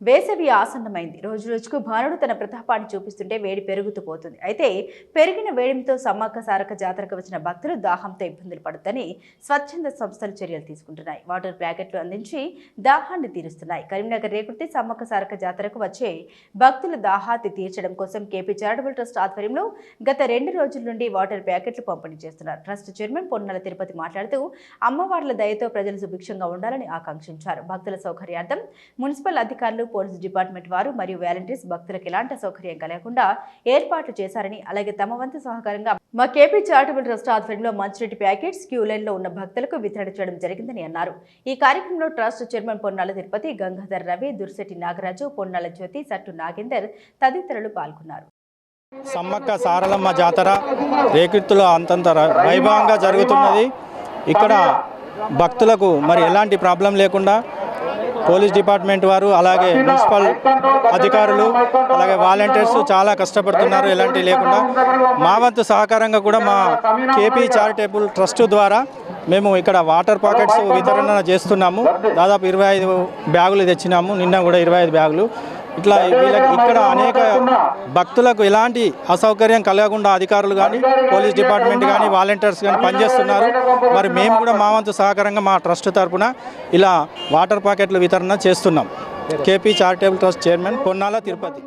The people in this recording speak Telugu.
వేసవి ఆసన్నమైంది. రోజు రోజుకు భానుడు తన ప్రతాపాన్ని చూపిస్తుంటే వేడి పెరుగుతూ పోతుంది. అయితే పెరిగిన వేడిమితో సమ్మక్క సారక జాతరకు వచ్చిన భక్తులు దాహంతో ఇబ్బందులు పడుతుందని స్వచ్ఛంద సంస్థలు చర్యలు తీసుకుంటున్నాయి. వాటర్ ప్యాకెట్లు అందించి దాహాన్ని తీరుస్తున్నాయి. కరీంనగర్ రేకుర్తి సమ్మక్క సారక జాతరకు వచ్చే భక్తుల దాహాన్ని తీర్చడం కోసం కేపీ చారిటబుల్ ట్రస్ట్ ఆధ్వర్యంలో గత రెండు రోజుల నుండి వాటర్ ప్యాకెట్లు పంపిణీ చేస్తున్నారు. ట్రస్ట్ చైర్మన్ పొన్నాల తిరుపతి మాట్లాడుతూ అమ్మవార్ల దయతో ప్రజలు సుభిక్షంగా ఉండాలని ఆకాంక్షించారు. భక్తుల సౌకర్యార్థం మున్సిపల్ అధికారులు పోలీస్ డిపార్ట్మెంట్ వారు మరియు వాలంటీర్స్ భక్తులకు ఎలాంటి సౌకర్యం కలగకుండా ఏర్పాట్లు చేశారని అలాగే తమ వంతు సహకారంగా మా కేపీ చారిటబుల్ ట్రస్ట్ ఆధ్వర్యంలో మంచినీటి ప్యాకెట్స్ క్యూ లైన్లో ఉన్న భక్తులకు వితరణ చేయడం జరిగిందని అన్నారు. ఈ కార్యక్రమంలో ట్రస్ట్ చైర్మన్ పొన్నాల తిరుపతి గంగాధర్ రవి దుర్శెట్టి నాగరాజు పొన్నాల జ్యోతి సట్టు నాగేందర్ తదితరులు పాల్గొన్నారు. సమ్మక్క సారలమ్మ జాతర రేకిర్తులో అంతంత వైభవంగా జరుగుతున్నది. ఇక్కడ భక్తులకు మరి ఎలాంటి ప్రాబ్లం లేకుండా పోలీస్ డిపార్ట్మెంట్ వారు అలాగే మున్సిపల్ అధికారులు అలాగే వాలంటీర్స్ చాలా కష్టపడుతున్నారు ఎలాంటివి లేకుండా. మా వంతు సహకారంగా కూడా మా కేపీ చారిటబుల్ ట్రస్ట్ ద్వారా మేము ఇక్కడ వాటర్ పాకెట్స్ వితరణ చేస్తున్నాము. దాదాపు ఇరవై ఐదు బ్యాగులు తెచ్చినాము. నిన్న కూడా ఇరవై ఐదు బ్యాగులు. ఇట్లా వీళ్ళకి ఇక్కడ అనేక భక్తులకు ఎలాంటి అసౌకర్యం కలగకుండా అధికారులు కానీ పోలీస్ డిపార్ట్మెంట్ కానీ వాలంటీర్స్ కానీ పనిచేస్తున్నారు. మరి మేము కూడా మా వంతు సహకారంగా మా ట్రస్ట్ తరపున ఇలా వాటర్ ప్యాకెట్లు వితరణ చేస్తున్నాం. KP charitable trust chairman Ponnala Tirupati.